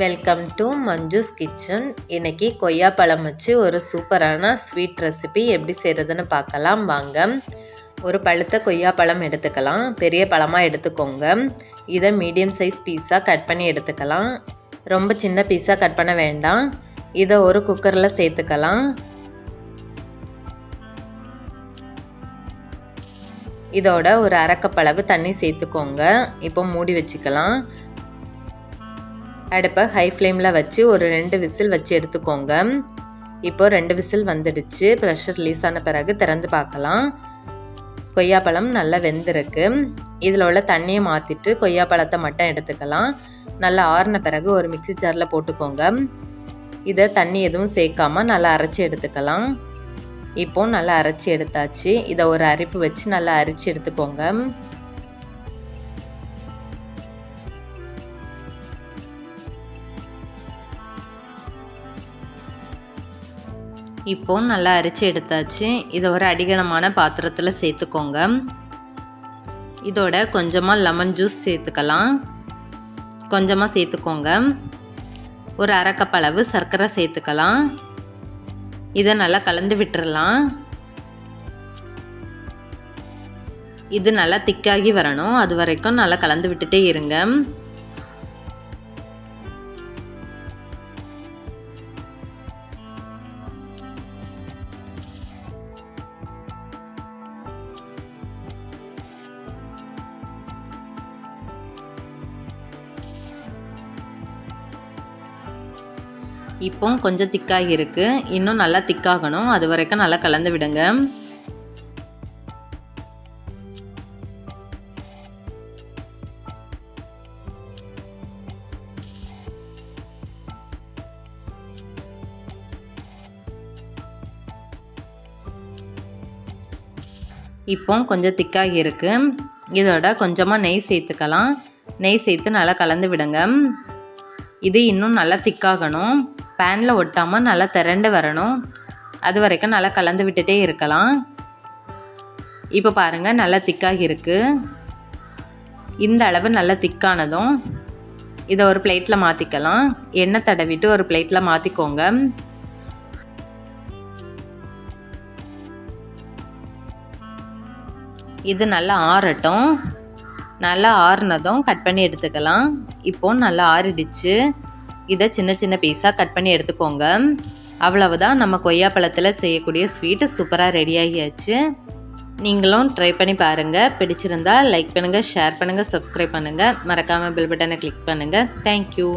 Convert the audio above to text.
Welcome to Manju's kitchen இன்றைக்கி கொய்யாப்பழம் வச்சு ஒரு சூப்பரான ஸ்வீட் ரெசிபி எப்படி செய்கிறதுன்னு பார்க்கலாம். வாங்க. ஒரு பழுத்த கொய்யாப்பழம் எடுத்துக்கலாம். பெரிய பழமாக எடுத்துக்கோங்க. இதை மீடியம் சைஸ் பீஸாக கட் பண்ணி எடுத்துக்கலாம். ரொம்ப சின்ன பீஸாக கட் பண்ண வேண்டாம். இதை ஒரு குக்கரில் சேர்த்துக்கலாம். இதோட ஒரு அரைக்கப்பளவு தண்ணி சேர்த்துக்கோங்க. இப்போ மூடி வச்சுக்கலாம். அடுப்பை ஹை ஃப்ளேமில் வச்சு ஒரு ரெண்டு விசில் வச்சு எடுத்துக்கோங்க. இப்போது ரெண்டு விசில் வந்துடுச்சு. ப்ரெஷர் ரிலீஸ் ஆன பிறகு திறந்து பார்க்கலாம். கொய்யாப்பழம் நல்லா வெந்திருக்கு. இதில் உள்ள தண்ணியை மாற்றிட்டு கொய்யாப்பழத்தை மட்டும் எடுத்துக்கலாம். நல்லா ஆறின பிறகு ஒரு மிக்சி ஜாரில் போட்டுக்கோங்க. இதை தண்ணி எதுவும் சேர்க்காமல் நல்லா அரைச்சி எடுத்துக்கலாம். இப்போது நல்லா அரைச்சி எடுத்தாச்சு. இதை ஒரு அரிப்பு வச்சு நல்லா அரிச்சு எடுத்துக்கோங்க. இப்போ நல்லா அரிச்சு எடுத்தாச்சு. இதை ஒரு அடிகனமான பாத்திரத்தில் சேர்த்துக்கோங்க. இதோட கொஞ்சமாக லெமன் ஜூஸ் சேர்த்துக்கலாம். கொஞ்சமாக சேர்த்துக்கோங்க. ஒரு அரைக்கப் அளவு சர்க்கரை சேர்த்துக்கலாம். இதை நல்லா கலந்து விட்டுறலாம். இது நல்லா திக்காகி வரணும். அது வரைக்கும் நல்லா கலந்து விட்டுட்டே இருங்க. இப்போ கொஞ்சம் திக்காகி இருக்குது இன்னும் நல்லா திக்காகணும். அது வரைக்கும் நல்லா கலந்து விடுங்க. இப்போ கொஞ்சம் திக்காகி இருக்குது இதோட கொஞ்சமாக நெய் சேர்த்துக்கலாம். நெய் சேர்த்து நல்லா கலந்து விடுங்க. இது இன்னும் நல்லா திக்காகணும். பேனில் ஒட்டாமல் நல்லா திரண்டு வரணும். அது வரைக்கும் நல்லா கலந்து விட்டுட்டே இருக்கலாம். இப்போ பாருங்கள் நல்லா திக்காக இருக்குது இந்த அளவு நல்லா திக்கானதும் இதை ஒரு பிளேட்டில் மாற்றிக்கலாம் எண்ணெய் தடவிட்டு ஒரு பிளேட்டில் மாற்றிக்கோங்க இது நல்லா ஆறட்டும். நல்லா ஆறுனதும் கட் பண்ணி எடுத்துக்கலாம். இப்போது நல்லா ஆறிடுச்சு. இதை சின்ன சின்ன பீஸாக கட் பண்ணி எடுத்துக்கோங்க. அவ்வளவுதான் நம்ம கொய்யாப்பழத்தில் செய்யக்கூடிய ஸ்வீட்டு சூப்பராக ரெடி ஆகியாச்சு. நீங்களும் ட்ரை பண்ணி பாருங்கள் பிடிச்சிருந்தா லைக் பண்ணுங்கள் ஷேர் பண்ணுங்கள் சப்ஸ்கிரைப் பண்ணுங்கள் மறக்காமல் பில் பட்டனை கிளிக் பண்ணுங்கள் தேங்க்யூ